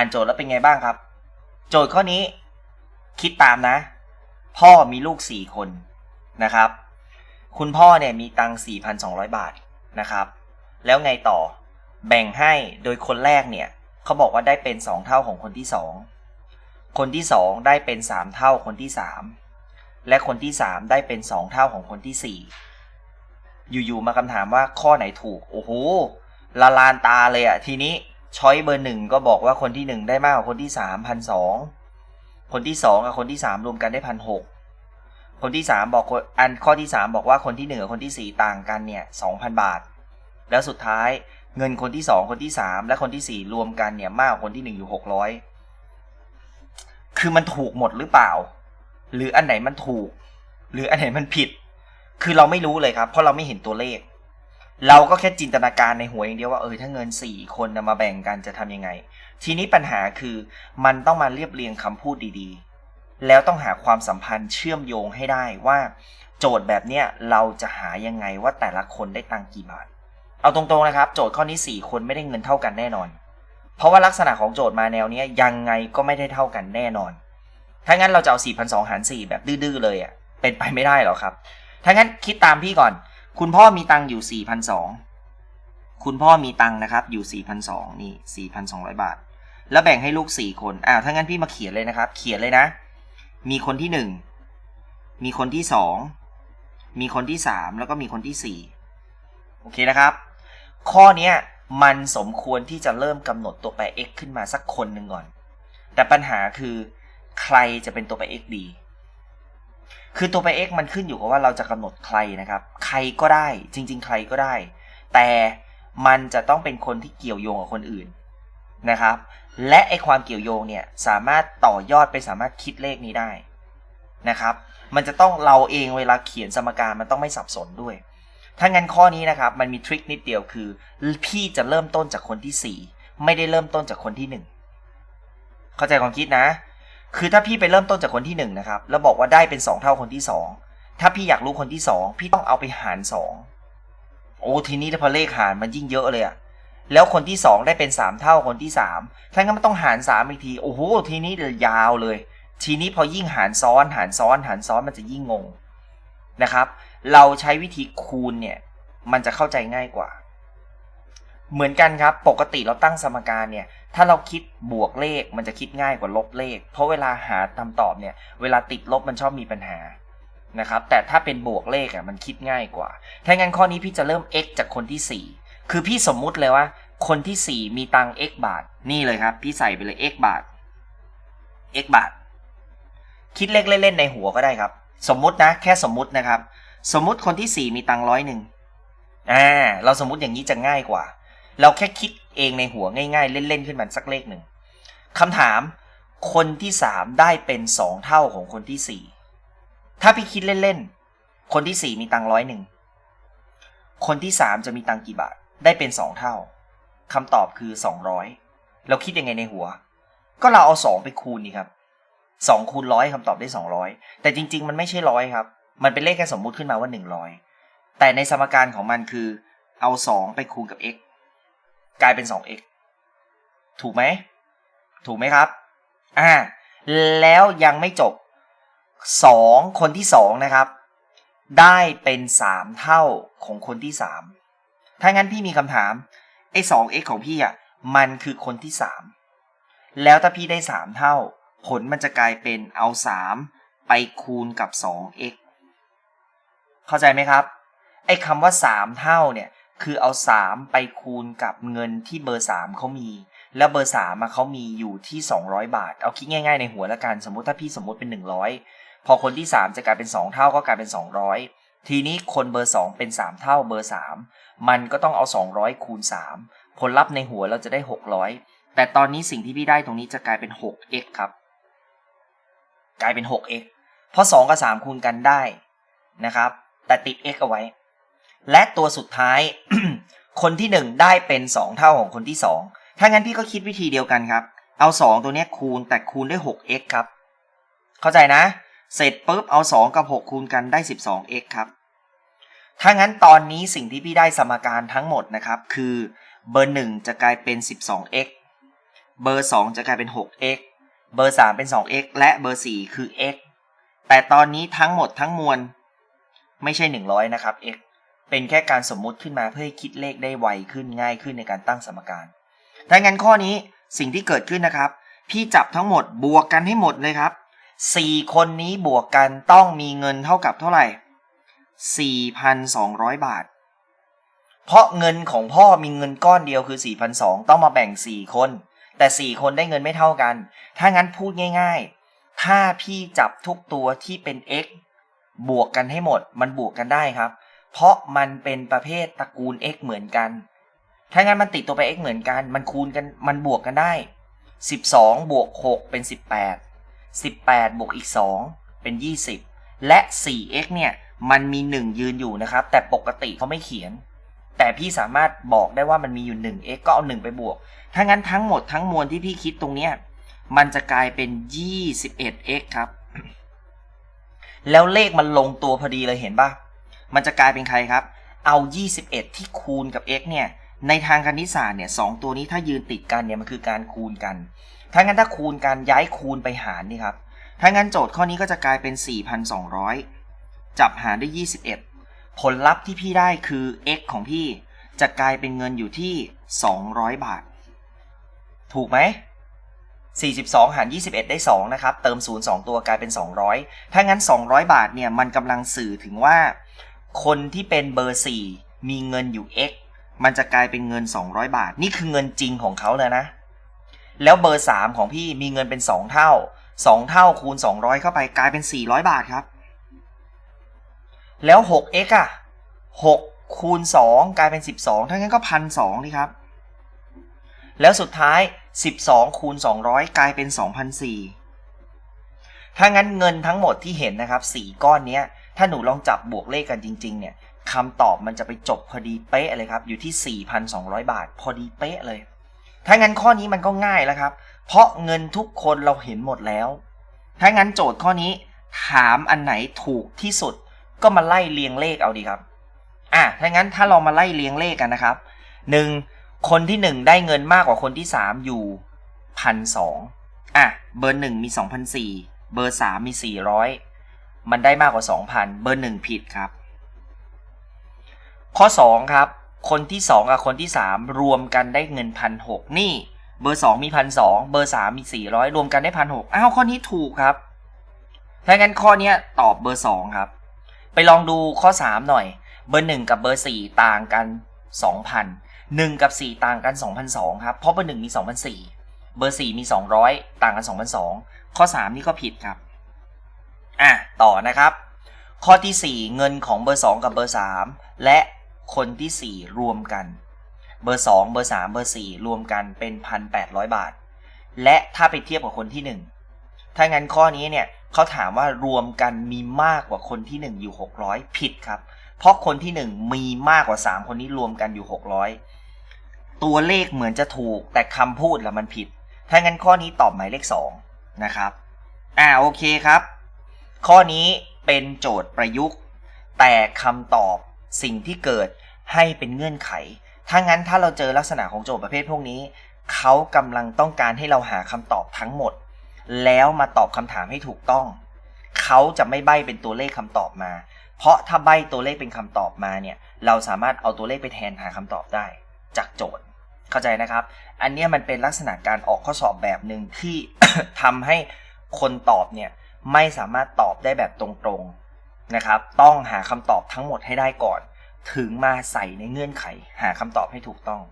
อ่านโจทย์แล้วเป็นไงบ้างครับ โจทย์ข้อนี้คิดตามนะ พ่อมีลูกสี่คนนะครับ คุณพ่อเนี่ยมีตังค์4,200 บาทนะครับ แล้วไงต่อแบ่งให้โดยคนแรกเนี่ยเขาบอกว่าได้เป็น 2 เท่าของคนที่ 2 คนที่ 2 ได้เป็น 3 เท่าคนที่ 3 และคนที่ 3 ได้เป็น 2 เท่าของคนที่ 4 อยู่ๆมาคำถามว่าข้อไหนถูก โอ้โหละลานตาเลยอะทีนี้ ช้อยเบอร์หนึ่งก็บอกว่าคนที่1ได้มากกว่าคนที่3 1 2 0 0คนที่2กับคนที่3รวมกันได้พันหกคนที่3บอกอันข้อที่3บอกว่าคนที่1กับคนที่4ต่างกันเนี่ย2,000บาท แล้วสุดท้ายเงินคนที่2คนที่3และคนที่4รวมกันเนี่ยมากกว่าคนที่1อยู่600คือมันถูกหมดหรือเปล่า หรืออันไหนมันถูก หรืออันไหนมันผิด คือเราไม่รู้เลยครับ เพราะเราไม่เห็นตัวเลข เราก็แค่จินตนาการในหัวอย่างเดียวว่าเออถ้าเงิน 4 คนนะมาแบ่งกันจะทำยังไง ทีนี้ปัญหาคือมันต้องมาเรียบเรียงคำพูดดีๆ แล้วต้องหาความสัมพันธ์เชื่อมโยงให้ได้ว่า โจทย์แบบเนี้ยเราจะหายังไงว่าแต่ละคนได้ตังกี่บาท เอาตรงๆนะครับ โจทย์ข้อนี้ 4 คนไม่ได้เงินเท่ากันแน่นอน เพราะว่าลักษณะของโจทย์มาแนวเนี้ยยังไงก็ไม่ได้เท่ากันแน่นอน ถ้างั้นเราจะเอา4,200หาร4แบบดื้อๆเลยอะเป็นไปไม่ได้หรอกครับถ้างั้นคิดตามพี่ก่อน คุณพ่อมีตังค์อยู่4,200คุณพ่อมีตังค์นะครับ อยู่4,200นี่4,200บาท แล้วแบ่งให้ลูก4คนอ้าวถ้างั้นพี่มาเขียนเลยนะครับ เขียนเลยนะ มีคนที่1มีคนที่2มีคนที่3แล้วก็มีคนที่4โอเคนะครับ ข้อเนี้ยมันสมควรที่จะเริ่มกำหนดตัวแปร x ขึ้นมาสักคนหนึ่งก่อน แต่ปัญหาคือใครจะเป็นตัวแปร x ดี คือตัวแป x มันขึ้นอยู่กับว่าเราจะกำหนดใครนะครับ ใครก็ได้จริง ๆ ใครก็ได้ แต่มันจะต้องเป็นคนที่เกี่ยวโยงกับคนอื่นนะครับ และไอความเกี่ยวโยงเนี่ยสามารถต่อยอดไปสามารถคิดเลขนี้ได้นะครับ มันจะต้องเราเองเวลาเขียนสมการมันต้องไม่สับสนด้วย ถ้างั้นข้อนี้นะครับมันมีทริคนิดเดียวคือ พี่จะเริ่มต้นจากคนที่ 4 ไม่ได้เริ่มต้นจากคนที่ 1 เข้าใจความคิดนะ คือถ้าพี่ไปเริ่มต้นจากคนที่1นนะครับแล้วบอกว่าได้เป็น 2 เท่าคนที่ 2 ถ้าพี่อยากรู้คนที่ 2 พี่ต้องเอาไปหาร 2 โอ้ทีนี้ถ้าพอเลขหารมันยิ่งเยอะเลยอะแล้วคนที่ 2 ได้เป็น 3 เท่าคนที่3ถ้างั้นมันต้องหาร3อีกทีโอ้โหทีนี้เดี๋ยวยาวเลย ทีนี้พอยิ่งหารซ้อนหารซ้อนหารซ้อนมันจะยิ่งงงนะครับ เราใช้วิธีคูณเนี่ยมันจะเข้าใจง่ายกว่า เหมือนกันครับ ปกติเราตั้งสมการเนี่ย ถ้าเราคิดบวกเลขมันจะคิดง่ายกว่าลบเลข เพราะเวลาหาคำตอบเนี่ย เวลาติดลบมันชอบมีปัญหานะครับ แต่ถ้าเป็นบวกเลขอะมันคิดง่ายกว่า ถ้างั้นข้อนี้พี่จะเริ่ม x จากคนที่ 4 คือพี่สมมุติเลยว่า คนที่ 4 มีตัง x บาท นี่เลยครับ พี่ใส่ไปเลย x บาท x บาท คิดเลขเล่นๆในหัวก็ได้ครับ สมมุตินะ แค่สมมุตินะครับ สมมุติคนที่ 4 มีตังร้อยหนึ่งอ่า เราสมมุติอย่างนี้จะง่ายกว่า เราแค่คิดเองในหัวง่ายๆ เล่นๆขึ้นมาสักเลขหนึ่งคำถามคนที่3ได้เป็น2เท่าของคนที่4ถ้าพี่คิดเล่นๆ คนที่4มีตังร้อยหนึ่ง คนที่3จะมีตังกี่บาท ได้เป็น2เท่า คำตอบคือ200เราคิดยังไงในหัว ก็เราเอา2ไปคูณนี่ครับ2คูณร้อยคำตอบได้200แต่จริง ๆ มันไม่ใช่ร้อยครับ มันเป็นเลขแค่สมมุติขึ้นมาว่า100แต่ในสมการของมันคือ เอา2ไปคูณกับ x กลายเป็น 2x ถูกไหม ถูกไหมครับ อ่า แล้วยังไม่จบ 2 คนที่ 2 นะครับ ได้เป็น 3 เท่าของคนที่ 3 ถ้างั้นพี่มีคำถาม ไอ้ 2x ของพี่อะ มันคือคนที่ 3 แล้วถ้าพี่ได้ 3 เท่า ผลมันจะกลายเป็นเอา 3 ไปคูณกับ 2x เข้าใจไหมครับ ไอ้คำว่า 3 เท่าเนี่ย คือเอา 3 ไปคูณกับเงินที่เบอร์ 3เขามี แล้วเบอร์3มาเขามีอยู่ที่ 200 บาท เอาคิดง่ายๆในหัวละกันสมมุติถ้าพี่สมมุติเป็น 100 พอคนที่ 3 จะกลายเป็น 2 เท่าก็กลายเป็น 200 ทีนี้คนเบอร์ 2 เป็น 3 เท่าเบอร์ 3 มันก็ต้องเอา 200 คูณ 3 ผลลัพธ์ในหัวเราจะได้ 600 แต่ตอนนี้สิ่งที่พี่ได้ตรงนี้จะกลายเป็น 6x ครับ กลายเป็น 6x เพราะ 2 กับ 3 คูณกันได้นะครับ แต่ติด x เอาไว้ และตัวสุดท้าย คนที่ 1 ได้เป็น 2 เท่าของคนที่ 2 ถ้างั้นพี่ก็คิดวิธีเดียวกันครับ เอา 2 ตัวนี้คูณแต่คูณด้วย 6x ครับ เข้าใจนะ เสร็จปุ๊บเอา 2 กับ 6 คูณกันได้ 12x ครับ ถ้างั้นตอนนี้สิ่งที่พี่ได้สมการทั้งหมดนะครับ คือเบอร์ 1 จะกลายเป็น 12x เบอร์ 2 จะกลายเป็น 6x เบอร์ 3 เป็น 2x และเบอร์ 4 คือ x แต่ตอนนี้ทั้งหมดทั้งมวลไม่ใช่ 100 นะครับ x เป็นแค่การสมมุติขึ้นมาเพื่อให้คิดเลขได้ไวขึ้นง่ายขึ้นในการตั้งสมการถ้างั้นข้อนี้สิ่งที่เกิดขึ้นนะครับ พี่จับทั้งหมดบวกกันให้หมดเลยครับ4คนนี้บวกกันต้องมีเงินเท่ากับเท่าไหร่ 4,200 บาท เพราะเงินของพ่อมีเงินก้อนเดียวคือ 4,200 ต้องมาแบ่ง 4 คน แต่ 4 คนได้เงินไม่เท่ากัน ถ้างั้นพูดง่าย ๆ ถ้าพี่จับทุกตัวที่เป็น x บวกกันให้หมด มันบวกกันได้ครับ เพราะมันเป็นประเภทตระกูล x เหมือนกัน ถ้างั้นมันติดตัวไป x เหมือนกัน มันคูณกัน มันบวกกันได้ 12 บวก 6 เป็น 18 18 บวกอีก 2 เป็น 20 และ 4x เนี่ย มันมี 1 ยืนอยู่นะครับ แต่ปกติเขาไม่เขียน แต่พี่สามารถบอกได้ว่ามันมีอยู่ 1x ก็เอา 1 ไปบวก ถ้างั้นทั้งหมดทั้งมวลที่พี่คิดตรงเนี้ย มันจะกลายเป็น 21x ครับ แล้วเลขมันลงตัวพอดีเลยเห็นปะ มันจะกลายเป็นใครครับ เอา 21 ที่คูณกับ x เนี่ย ในทางคณิตศาสตร์เนี่ยสองตัวนี้ถ้ายืนติดกันเนี่ยมันคือการคูณกัน ถ้างั้นถ้าคูณกันย้ายคูณไปหารนี่ครับ ถ้างั้นโจทย์ข้อนี้ก็จะกลายเป็น 4,200 จับหารด้วย 21 ผลลัพธ์ที่พี่ได้คือ x ของพี่จะกลายเป็นเงินอยู่ที่ 200 บาท ถูกไหม42 หาร 21 ได้ 2 นะครับ เติม 0 2 ตัวกลายเป็น 200 ถ้างั้น 200 บาทเนี่ย มันกำลังสื่อถึงว่า คนที่เป็นเบอร์4มีเงินอยู่ x มันจะกลายเป็นเงิน 200 บาท นี่คือเงินจริงของเขาเลยนะ แล้วเบอร์3ของพี่มีเงินเป็น 2 เท่า 2 เท่าคูณ 200 เข้าไปกลายเป็น 400 บาทครับ แล้ว 6x อะ 6 คูณ 2 กลายเป็น 12ถ้างั้นก็พันสองนี่ครับ แล้วสุดท้าย 12 คูณ 200 กลายเป็น2,004ถ้างั้นเงินทั้งหมดที่เห็นนะครับ 4 ก้อนเนี้ย ถ้าหนูลองจับบวกเลขกันจริง ๆ เนี่ยคำตอบมันจะไปจบพอดีเป๊ะเลยครับ อยู่ที่ 4,200 บาท พอดีเป๊ะเลย ถ้างั้นข้อนี้มันก็ง่ายแล้วครับ เพราะเงินทุกคนเราเห็นหมดแล้ว ถ้างั้นโจทย์ข้อนี้ ถามอันไหนถูกที่สุด ก็มาไล่เรียงเลขเอาดีครับ อะถ้างั้นถ้าเรามาไล่เรียงเลขกันนะครับหนึ่งคนที่หนึ่งได้เงินมากกว่าคนที่สามอยู่พันสองอะ เบอร์หนึ่งมีสองพันสี่เบอร์สามมีสี่ร้อย มันได้มากกว่าสองพันเบอร์หนึ่งผิดครับ ข้อสองครับ คนที่สองกับคนที่สามรวมกันได้เงินพันหกนี่ เบอร์สองมีพันสองเบอร์สามมีสี่ร้อยรวมกันได้พันหกอ้าว ข้อนี้ถูกครับ ถ้างั้นข้อนี้ตอบเบอร์สองครับ ไปลองดูข้อสามหน่อย เบอร์หนึ่งกับเบอร์สี่ต่างกันสองพันหนึ่งกับสี่ต่างกันสองพันสองครับ เพราะเบอร์หนึ่งมีสองพันสี่เบอร์สี่มีสองร้อยต่างกันสองพันสองข้อสามนี่ก็ผิดครับ อะต่อนะครับ ข้อที่สี่เงินของเบอร์สองกับเบอร์สามและคนที่สี่รวมกัน เบอร์สองเบอร์สามเบอร์สี่รวมกันเป็นพันแปดร้อยบาท และถ้าไปเทียบกับคนที่หนึ่งถ้างั้นข้อนี้เนี่ยเขาถามว่ารวมกันมีมากกว่าคนที่หนึ่งอยู่หกร้อยผิดครับ เพราะคนที่หนึ่งมีมากกว่าสามคนนี้รวมกันอยู่หกร้อยตัวเลขเหมือนจะถูกแต่คำพูดละมันผิด ถ้างั้นข้อนี้ตอบหมายเลขสองนะครับ อ่าโอเคครับ ข้อนี้เป็นโจทย์ประยุกต์ แต่คำตอบสิ่งที่เกิดให้เป็นเงื่อนไข ถ้างั้นถ้าเราเจอลักษณะของโจทย์ประเภทพวกนี้ เขากำลังต้องการให้เราหาคำตอบทั้งหมด แล้วมาตอบคำถามให้ถูกต้อง เขาจะไม่ใบ้เป็นตัวเลขคำตอบมา เพราะถ้าใบ้ตัวเลขเป็นคำตอบมาเนี่ย เราสามารถเอาตัวเลขไปแทนหาคำตอบได้ จากโจทย์ เข้าใจนะครับ อันนี้มันเป็นลักษณะการออกข้อสอบแบบหนึ่งที่ทำให้คนตอบเนี่ย ไม่สามารถตอบได้แบบตรงๆนะครับ ต้องหาคำตอบทั้งหมดให้ได้ก่อน ถึงมาใส่ในเงื่อนไข หาคำตอบให้ถูกต้อง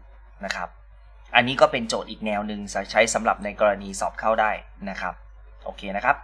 นะครับ อันนี้ก็เป็นโจทย์อีกแนวหนึ่งใช้สำหรับในกรณีสอบเข้าได้นะครับ โอเคนะครับ